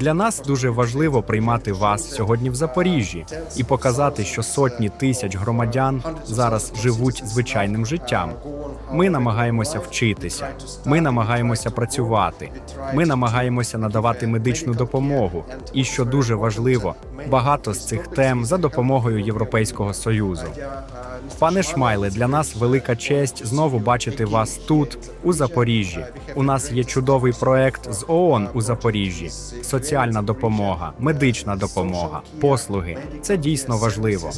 Для нас дуже важливо приймати вас сьогодні в Запоріжжі і показати, що сотні тисяч громадян зараз живуть звичайним життям. Ми намагаємося вчитися, ми намагаємося працювати, ми намагаємося надавати медичну допомогу. І що дуже важливо, багато з цих тем за допомогою Європейського союзу. Пане Шмайле, для нас велика честь знову бачити вас тут, у Запоріжжі. У нас є чудовий проект з ООН у Запоріжжі. Соціальна допомога, медична допомога, послуги. Це дійсно важливо.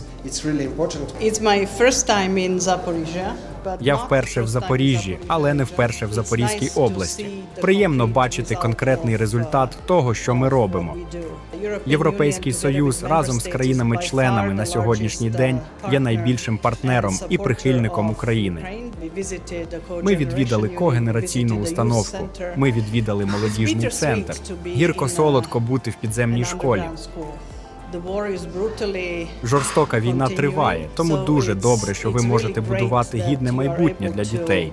It's my first time in Zaporizhia. Я вперше в Запоріжжі, але не вперше в Запорізькій області. Приємно бачити конкретний результат того, що ми робимо. Європейський Союз разом з країнами-членами на сьогоднішній день є найбільшим партнером і прихильником України. Ми відвідали когенераційну установку. Ми відвідали молодіжний центр. Гірко солодко бути в підземній школі. Underground school. The war is brutally Жорстока війна триває, тому дуже добре, що ви можете будувати гідне майбутнє для дітей.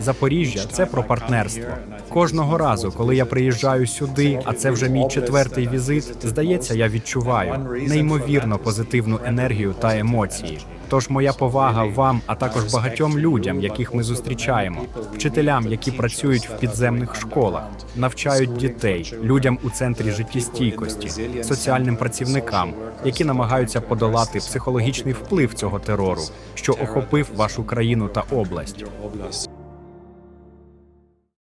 Запоріжжя це про партнерство. Кожного разу, коли я приїжджаю сюди, а це вже мій четвертий візит, здається, я відчуваю неймовірно позитивну енергію та емоції. Тож моя повага вам, а також багатьом людям, яких ми зустрічаємо, вчителям, які працюють в підземних школах, навчають дітей, людям у центрі життєстійкості, соціальним працівникам, які намагаються подолати психологічний вплив цього терору, що охопив вашу країну та область.